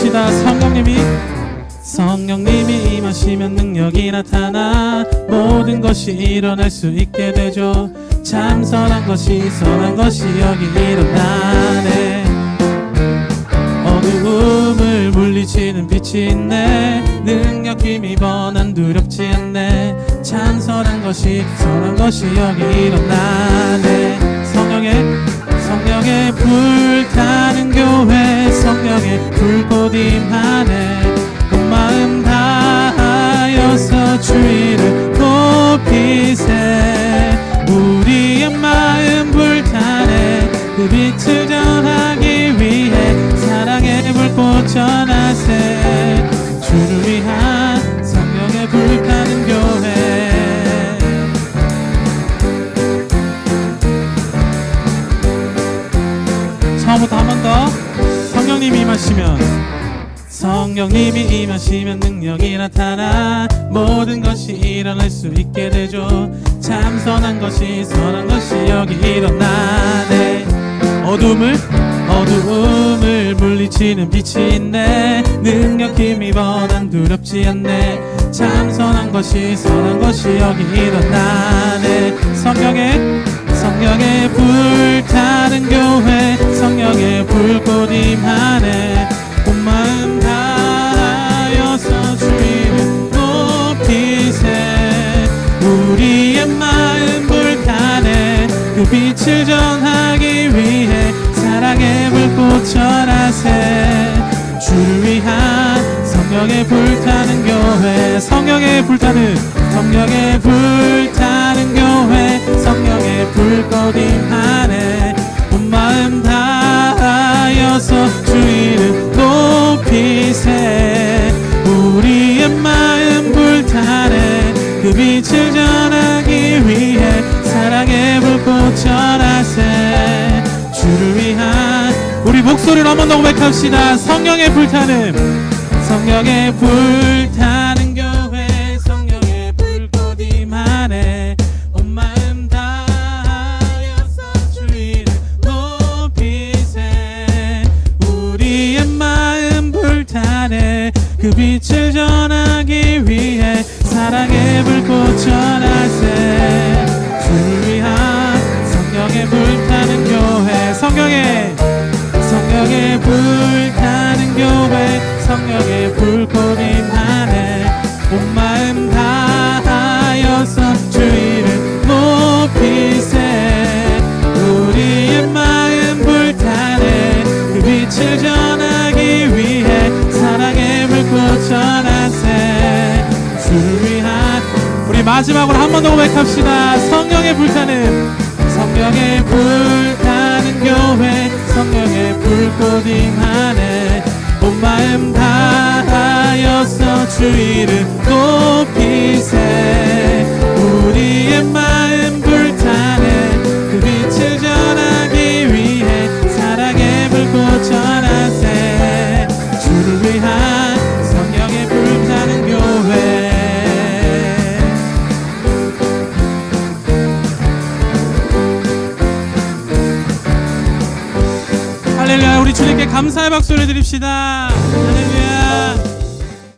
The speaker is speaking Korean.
임하시다. 성령님이 성령님이 임하시면 능력이 나타나 모든 것이 일어날 수 있게 되죠. 참 선한 것이 선한 것이 여기 일어나네. 어두움을 물리치는 빛이 있네. 능력 힘입어 난 두렵지 않네. 참 선한 것이 선한 것이 여기 일어나 그 빛을 전하기 위해 사랑의 불꽃 전하세. 주를 위한 성령의 불 타는 교회. 처음부터 한 번 더. 성령님이 임하시면 성령님이 임하시면 능력이 나타나 모든 것이 일어날 수 있게 되죠. 참 선한 것이 선한 것이 여기 일어나네 어둠을 어두움을 물리치는 빛이 있네. 능력 힘이 번한 두렵지 않네. 참 선한 것이 선한 것이 여기 일어나네. 성령의 성령의 불 타는 교회. 성령의 불꽃 임하네. 온 마음 다하여서 주의를 높이세. 우리의 마음 불타네. 그 빛을 전하기 위해 전하세. 주를 위한 성령의 불타는 교회 성령의 불타는 성령의 불타는 교회 성령의 불꽃 임하네 온 마음 다하여서 주의를 높이세. 우리의 마음 불타네. 그 빛을 전하기 위해 사랑의 불꽃 전하세. 주를 위한 우리 목소리로 한번 더 고백합시다. 성령의 불타는 성령의 불타는 교회 성령의 불꽃 임하네 온 마음 다하여서 주의를 높이세. 우리의 마음 불타네. 그 빛을 전하기 위해 사랑의 불꽃 전하세 성령의 불꽃 임하네. 온 마음 다하여서 주의를 높이세. 우리의 마음 불타네. 그 빛을 전하기 위해 사랑의 불꽃 전하세. 주를 위한 우리 마지막으로 한 번 더 고백합시다. 성령의 불타는 성령의 불타는 교회 성령의 불꽃 임하네. 온 마음 다하여서 주의를 높이세 할렐루야 우리 주님께 감사의 박수를 드립시다. 할렐루야